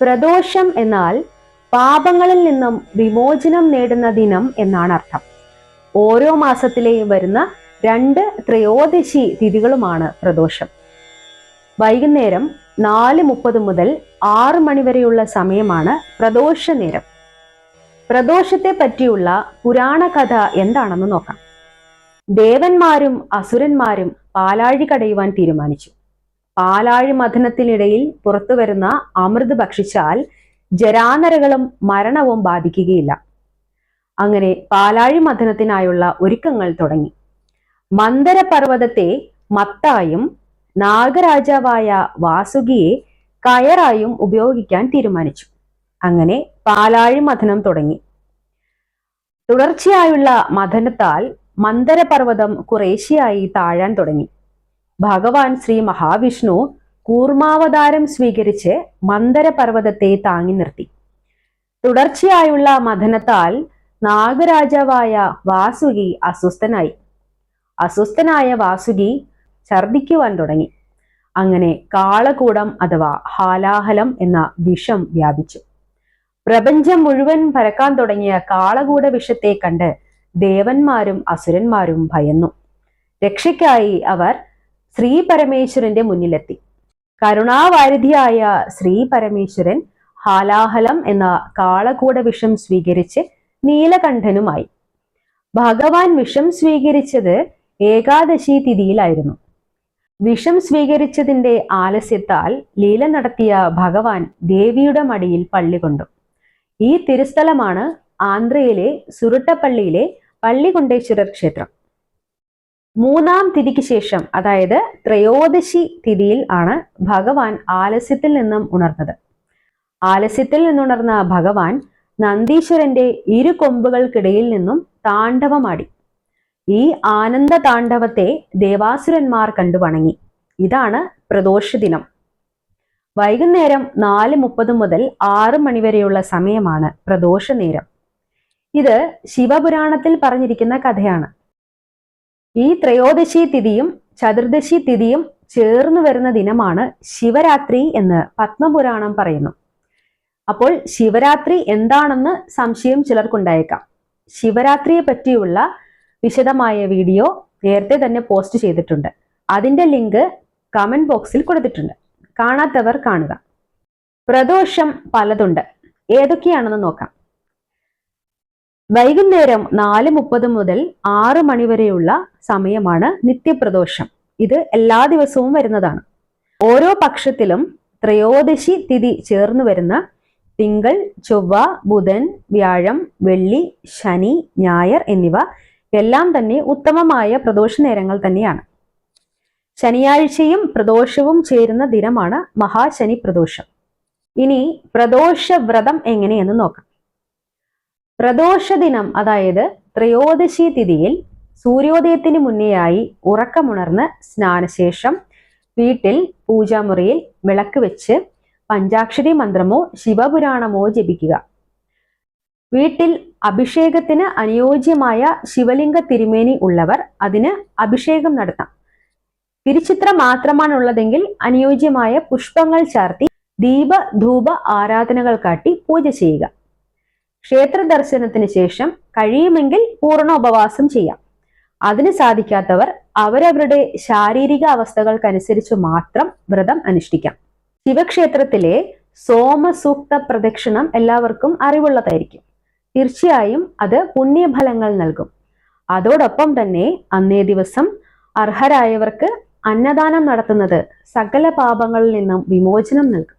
പ്രദോഷം എന്നാൽ പാപങ്ങളിൽ നിന്നും വിമോചനം നേടുന്ന ദിനം എന്നാണ് അർത്ഥം. ഓരോ മാസത്തിലെയും വരുന്ന രണ്ട് ത്രയോദശി തിഥികളുമാണ് പ്രദോഷം. വൈകുന്നേരം നാല് മുപ്പത് മുതൽ ആറ് മണിവരെയുള്ള സമയമാണ് പ്രദോഷ നേരം. പ്രദോഷത്തെ പറ്റിയുള്ള പുരാണ കഥ എന്താണെന്ന് നോക്കാം. ദേവന്മാരും അസുരന്മാരും പാലാഴി കടയുവാൻ തീരുമാനിച്ചു. പാലാഴി മഥനത്തിനിടയിൽ പുറത്തു വരുന്ന അമൃത് ഭക്ഷിച്ചാൽ ജരാനരകളും മരണവും ബാധിക്കുകയില്ല. അങ്ങനെ പാലാഴി മഥനത്തിനായുള്ള ഒരുക്കങ്ങൾ തുടങ്ങി. മന്ദര പർവതത്തെ മത്തായും നാഗരാജാവായ വാസുകിയെ കയറായും ഉപയോഗിക്കാൻ തീരുമാനിച്ചു. അങ്ങനെ പാലാഴി മഥനം തുടങ്ങി. തുടർച്ചയായുള്ള മഥനത്താൽ മന്ദരപർവതം കുറേശ്ശെയായി താഴാൻ തുടങ്ങി. ഭഗവാൻ ശ്രീ മഹാവിഷ്ണു കൂർമാവതാരം സ്വീകരിച്ച് മന്ദരപർവതത്തെ താങ്ങി നിർത്തി. തുടർച്ചയായുള്ള മഥനത്താൽ നാഗരാജാവായ വാസുകി അസ്വസ്ഥനായി. അസ്വസ്ഥനായ വാസുകി ഛർദിക്കുവാൻ തുടങ്ങി. അങ്ങനെ കാളകൂടം അഥവാ ഹാലാഹലം എന്ന വിഷം വ്യാപിച്ചു. പ്രപഞ്ചം മുഴുവൻ പരക്കാൻ തുടങ്ങിയ കാളകൂട വിഷത്തെ കണ്ട് ദേവന്മാരും അസുരന്മാരും ഭയന്നു. രക്ഷയ്ക്കായി അവർ ശ്രീ പരമേശ്വരന്റെ മുന്നിലെത്തി. കരുണാവാരിധിയായ ശ്രീ പരമേശ്വരൻ ഹാലാഹലം എന്ന കാളകൂട വിഷം സ്വീകരിച്ച് നീലകണ്ഠനുമായി. ഭഗവാൻ വിഷം സ്വീകരിച്ചത് ഏകാദശി തിഥിയിലായിരുന്നു. വിഷം സ്വീകരിച്ചതിന്റെ ആലസ്യത്താൽ ലീല നടത്തിയ ഭഗവാൻ ദേവിയുടെ മടിയിൽ പള്ളി കൊണ്ടു. ഈ തിരുസ്ഥലമാണ് ആന്ധ്രയിലെ സുരുട്ടപ്പള്ളിയിലെ പള്ളികൊണ്ടേശ്വരർ ക്ഷേത്രം. മൂന്നാം തിഥിക്ക് ശേഷം അതായത് ത്രയോദശി തിഥിയിൽ ആണ് ഭഗവാൻ ആലസ്യത്തിൽ നിന്നും ഉണർന്നത്. ആലസ്യത്തിൽ നിന്നുണർന്ന ഭഗവാൻ നന്ദീശ്വരന്റെ ഇരു കൊമ്പുകൾക്കിടയിൽ നിന്നും താണ്ഡവമാടി. ഈ ആനന്ദ താണ്ഡവത്തെ ദേവാസുരന്മാർ കണ്ടു വണങ്ങി. ഇതാണ് പ്രദോഷ ദിനം. വൈകുന്നേരം നാല് മുപ്പത് മുതൽ ആറ് മണിവരെയുള്ള സമയമാണ് പ്രദോഷ നേരം. ഇത് ശിവപുരാണത്തിൽ പറഞ്ഞിരിക്കുന്ന കഥയാണ്. ഈ ത്രയോദശി തിഥിയും ചതുർദശി തിഥിയും ചേർന്നു വരുന്ന ദിനമാണ് ശിവരാത്രി എന്ന് പത്മപുരാണം പറയുന്നു. അപ്പോൾ ശിവരാത്രി എന്താണെന്ന് സംശയം ചിലർക്കുണ്ടായേക്കാം. ശിവരാത്രിയെ പറ്റിയുള്ള വിശദമായ വീഡിയോ നേരത്തെ തന്നെ പോസ്റ്റ് ചെയ്തിട്ടുണ്ട്. അതിന്റെ ലിങ്ക് കമന്റ് ബോക്സിൽ കൊടുത്തിട്ടുണ്ട്. കാണാത്തവർ കാണുക. പ്രദോഷം പലതുണ്ട്. ഏതൊക്കെയാണെന്ന് നോക്കാം. വൈകുന്നേരം നാല് മുപ്പത് മുതൽ ആറ് മണി വരെയുള്ള സമയമാണ് നിത്യപ്രദോഷം. ഇത് എല്ലാ ദിവസവും വരുന്നതാണ്. ഓരോ പക്ഷത്തിലും ത്രയോദശി തിഥി ചേർന്ന് വരുന്ന തിങ്കൾ ചൊവ്വ ബുധൻ വ്യാഴം വെള്ളി ശനി ഞായർ എന്നിവ എല്ലാം തന്നെ ഉത്തമമായ പ്രദോഷ നേരങ്ങൾ തന്നെയാണ്. ശനിയാഴ്ചയും പ്രദോഷവും ചേരുന്ന ദിനമാണ് മഹാശനി പ്രദോഷം. ഇനി പ്രദോഷ വ്രതം എങ്ങനെയെന്ന് നോക്കാം. പ്രദോഷ ദിനം അതായത് ത്രയോദശി തിഥിയിൽ സൂര്യോദയത്തിന് മുന്നേയായി ഉറക്കമുണർന്ന് സ്നാനശേഷം വീട്ടിൽ പൂജാമുറിയിൽ വിളക്ക് വെച്ച് പഞ്ചാക്ഷരി മന്ത്രമോ ശിവപുരാണമോ ജപിക്കുക. വീട്ടിൽ അഭിഷേകത്തിന് അനുയോജ്യമായ ശിവലിംഗ തിരുമേനി ഉള്ളവർ അതിന് അഭിഷേകം നടത്താം. തിരുച്ചിത്രം മാത്രമാണുള്ളതെങ്കിൽ അനുയോജ്യമായ പുഷ്പങ്ങൾ ചാർത്തി ദീപ ധൂപ ആരാധനകൾ കാട്ടി പൂജ ചെയ്യുക. ക്ഷേത്ര ദർശനത്തിന് ശേഷം കഴിയുമെങ്കിൽ പൂർണ ഉപവാസം ചെയ്യാം. അതിന് സാധിക്കാത്തവർ അവരവരുടെ ശാരീരിക അവസ്ഥകൾക്കനുസരിച്ച് മാത്രം വ്രതം അനുഷ്ഠിക്കാം. ശിവക്ഷേത്രത്തിലെ സോമസൂക്ത പ്രദക്ഷിണം എല്ലാവർക്കും അറിവുള്ളതായിരിക്കും. തീർച്ചയായും അത് പുണ്യഫലങ്ങൾ നൽകും. അതോടൊപ്പം തന്നെ അന്നേ ദിവസം അർഹരായവർക്ക് അന്നദാനം നടത്തുന്നത് സകല പാപങ്ങളിൽ നിന്നും വിമോചനം നൽകും.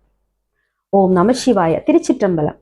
ഓം നമ ശിവായ. തിരുച്ചിറ്റമ്പലം.